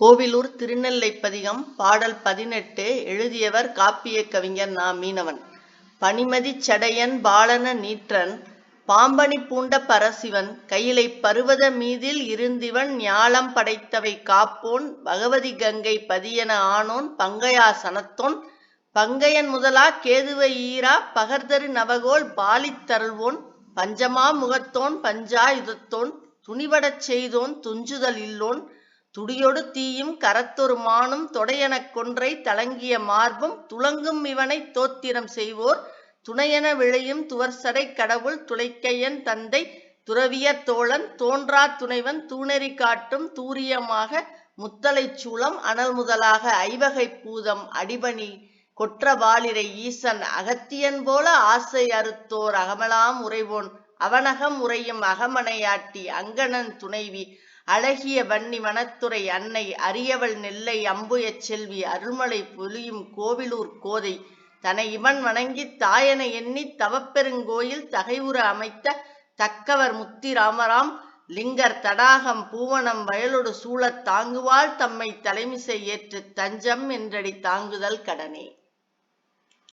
கோவிலூர் திருநெல்லைப்பதிகம் பாடல் பதினெட்டு எழுதியவர் காப்பியக் கவிஞர் நா. மீனவன் பனிமதிச் சடையன் பாலன நீற்றன் பாம்பனி பூண்ட பரசிவன் கையிலை பருவத மீதில் இருந்திவன் ஞாலம் படைத்தவை காப்போன் பகவதி கங்கை பதியென ஆனோன் பங்கையா சனத்தோன் பங்கையன் முதலா கேதுவை ஈரா பகர்தரு நவகோல் பாலித் தருள்வோன் பஞ்சமா முகத்தோன் பஞ்சா யுதத்தோன் துணிவடச் செய்தோன் துஞ்சுதல் இல்லோன் துடியொடு தீயும் கரத்தொரு மானும் தொடையெனக் கொன்றை தளங்கிய மார்பும் துளங்கும் இவனைத் தோத்திரம் செய்வோர். துணையென விளையும் துவர்சடைக் கடவுள் துளைக்கையன் தந்தை துறவியர் தோழன் தோன்றாத் துணைவன் தூணெறி காட்டும் தூரியமாக முத்தலைச் சூளம் அனல் முதலாக ஐவகைப் பூதம் அடிபணி கொற்ற வாளிரை ஈசன் அகத்தியன் போல ஆசை அறுத்தோர் அகமலாம் உறைவோன். அவனகம் உறையும் அகமனையாட்டி அங்கணன் துணைவி அழகிய வன்னி வனத்துறை அன்னை அரியவள் நெல்லை அம்புயச் செல்வி அருள்மலை புலியும் கோவிலூர் கோதை தனை இவன் வணங்கி தாயனை எண்ணி தவப்பெருங்கோயில் தகைவுற அமைத்த தக்கவர் முத்தி ராமராம் லிங்கர் தடாகம் பூவனம் வயலொடு சூழத் தாங்குவாள் தம்மை தலைமிசை ஏற்றுத் தஞ்சம் என்றடி தாங்குதல் கடனே.